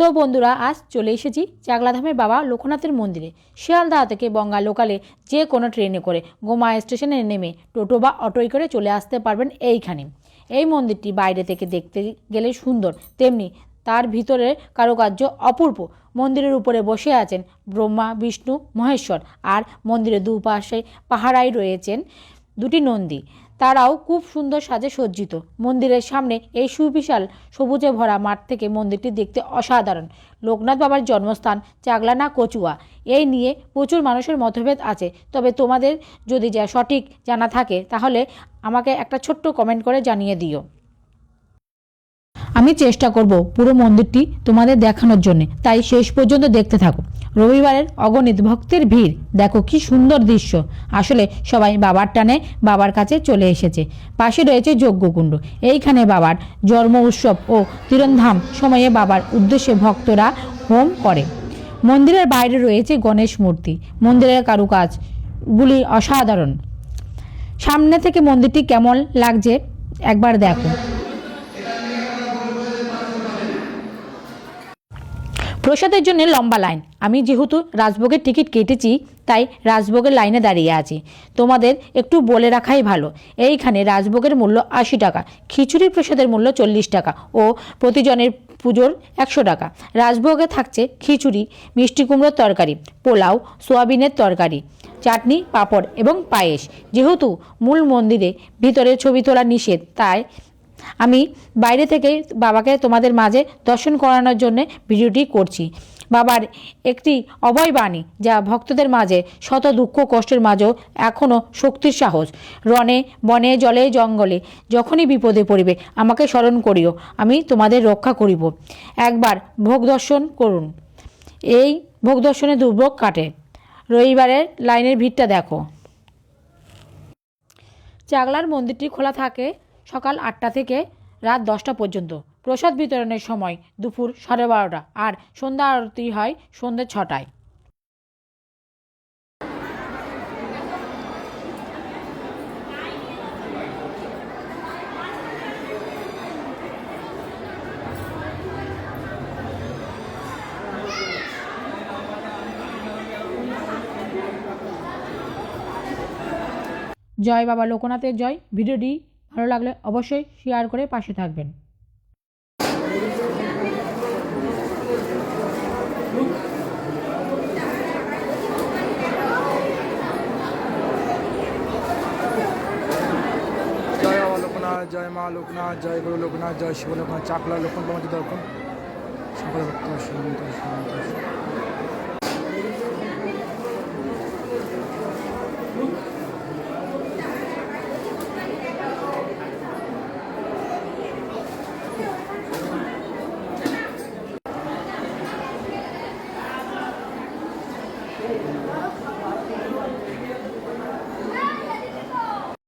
তো বন্ধুরা, আজ চলে এসেছি চাকলাধামের বাবা লোকনাথের মন্দিরে। শিয়ালদহ থেকে বঙ্গা লোকালে যে কোনো ট্রেনে করে গোমা স্টেশনে নেমে টোটো বা অটোয় করে চলে আসতে পারবেন এইখানে। এই মন্দিরটি বাইরে থেকে দেখতে গেলে সুন্দর, তেমনি তার ভিতরে কারুকার্য অপূর্ব। মন্দিরের উপরে বসে আছেন ব্রহ্মা, বিষ্ণু, মহেশ্বর, আর মন্দিরের দুপাশে পাহারায় রয়েছেন দুটি নন্দী। তারাও খুব সুন্দর সাজে সজ্জিত। মন্দিরের সামনে এই সুবিশাল সবুজে ভরা মাঠ থেকে মন্দিরটি দেখতে অসাধারণ। লোকনাথ বাবার জন্মস্থান চাগলানা, কচুয়া। এই নিয়ে প্রচুর মানুষের মতভেদ আছে। তবে তোমাদের যদি যা সঠিক জানা থাকে, তাহলে আমাকে একটা ছোট্ট কমেন্ট করে জানিয়ে দিও। আমি চেষ্টা করব পুরো মন্দিরটি তোমাদের দেখানোর জন্য। তাই শেষ পর্যন্ত দেখতে থাকো। রবিবারের অগণিত ভক্তের ভিড়। দেখো কি সুন্দর দৃশ্য। আসলে সবাই বাবার টানে বাবার কাছে চলে এসেছে। পাশে রয়েছে যজ্ঞকুণ্ড। এইখানে বাবার জন্ম উৎসব ও তিরনধাম সময়ে বাবার উদ্দেশ্যে ভক্তরা হোম করে। মন্দিরের বাইরে রয়েছে গণেশ মূর্তি। মন্দিরের কারুকাজগুলি অসাধারণ। সামনে থেকে মন্দিরটি কেমন লাগছে একবার দেখো। প্রসাদের জন্য লম্বা লাইন। আমি যেহেতু রাজভোগের টিকিট কেটেছি, তাই রাজভোগের লাইনে দাঁড়িয়ে আছি। তোমাদের একটু বলে রাখাই ভালো। এইখানে রাজভোগের মূল্য আশি টাকা, খিচুড়ি প্রসাদের মূল্য চল্লিশ টাকা ও প্রতিজনের পুজোর একশো টাকা। রাজভোগে থাকছে খিচুড়ি, মিষ্টি কুমড়োর তরকারি, পোলাও, সোয়াবিনের তরকারি, চাটনি, পাঁপড় এবং পায়েস। যেহেতু মূল মন্দিরে ভিতরে ছবি তোলা নিষেধ, তাই আমি বাইরে থেকে বাবাকে তোমাদের মাঝে দর্শন করানোর জন্য ভিডিওটি করছি। বাবার একটি অভয় বাণী যা ভক্তদের মাঝে শত দুঃখ কষ্টের মাঝেও এখনও শক্তির সাহস। রনে বনে জলে জঙ্গলে যখনই বিপদে পড়িবে, আমাকে স্মরণ করিও, আমি তোমাদের রক্ষা করিব। একবার ভোগ দর্শন করুন। এই ভোগ দর্শনে দুর্ভোগ কাটে। রবিবারের লাইনের ভিড়টা দেখো। চাগলার মন্দিরটি খোলা থাকে সকাল আটটা থেকে রাত দশটা পর্যন্ত। প্রসাদ বিতরণের সময় দুপুর সাড়ে বারোটা আর সন্ধ্যা আরতি হয় সন্ধ্যে ছটায়। জয় বাবা লোকনাথের জয়। ভিডিওটি ভালো লাগলে অবশ্যই শেয়ার করে পাশে থাকবেন। জয় লোকনাথ, জয় মা লোকনাথ, জয় গুরু লোকনাথ, জয় শিব লোকনাথ, চাকলা লোকনাথ দর্পণ। সকল ভক্ত